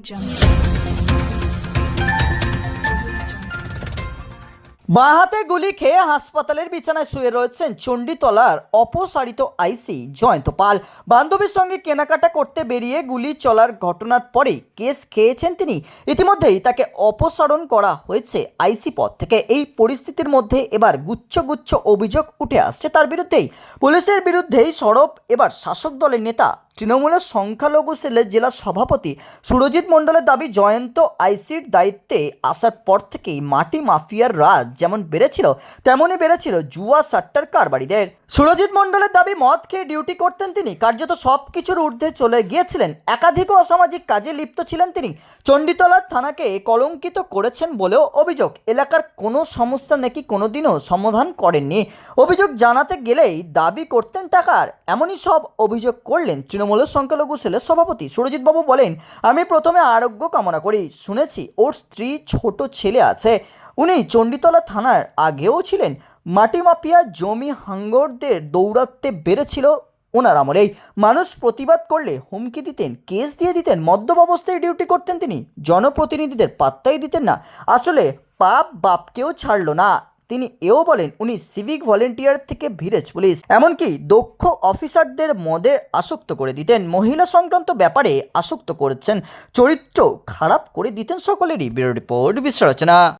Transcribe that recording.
jump. বাঁহাতে গুলি খেয়ে হাসপাতালের বিছানায় শুয়ে রয়েছেন চণ্ডীতলার অপসারিত আইসি জয়ন্ত পাল। বান্ধবীর সঙ্গে কেনাকাটা করতে বেরিয়ে গুলি চলার ঘটনার পরেই কেস খেয়েছেন তিনি। ইতিমধ্যেই তাকে অপসারণ করা হয়েছে আইসি পদ থেকে। এই পরিস্থিতির মধ্যে এবার গুচ্ছ গুচ্ছ অভিযোগ উঠে আসছে তার বিরুদ্ধেই। পুলিশের বিরুদ্ধেই সরব এবার শাসক দলের নেতা। তৃণমূলের সংখ্যালঘু সেলের জেলা সভাপতি সুরজিৎ মণ্ডলের দাবি, জয়ন্ত আইসির দায়িত্বে আসার পর থেকেই মাটি মাফিয়ার রাজ যেমন বেড়েছিল তেমনই বেড়েছিল জুয়া সাট্টার কারবারিদের। সুরজিৎ মণ্ডলের দাবি, মদ খেয়ে ডিউটি করতেন তিনি। কার্যত সব কিছুর ঊর্ধ্বে চলে গিয়েছিলেন। একাধিক অসামাজিক কাজে লিপ্ত ছিলেন তিনি। চণ্ডীতলার থানাকে কলঙ্কিত করেছেন বলেও অভিযোগ। এলাকার কোনো সমস্যা নাকি কোনোদিনও সমাধান করেননি। অভিযোগ জানাতে গেলেই দাবি করতেন টাকার। এমনই সব অভিযোগ করলেন তৃণমূলের সংখ্যালঘু সেলের সভাপতি। সুরজিৎবাবু বলেন, আমি প্রথমে আরোগ্য কামনা করি। শুনেছি ওর স্ত্রী ছোট ছেলে আছে। উনি চণ্ডীতলা থানার আগেও ছিলেন। মাটি মাফিয়া জমি হাঙ্গরদের দৌড়াতে বেড়েছিল ওনার আমলেই। মানুষ প্রতিবাদ করলে হুমকি দিতেন, কেস দিয়ে দিতেন, মদ্যপ অবস্থায় ডিউটি করতেন তিনি। জনপ্রতিনিধিদের পাত্তাই দিতেন না। আসলে পাপ বাপকেও ছাড়লো না। তিনি এও বলেন, উনি সিভিক ভলেন্টিয়ার থেকে ভিলেজ পুলিশ। এমনকি দক্ষ অফিসারদের মদে আসক্ত করে দিতেন। মহিলা সংক্রান্ত ব্যাপারে আসক্ত করেছেন, চরিত্র খারাপ করে দিতেন সকলেরই। Bureau report বিশ্লেষণা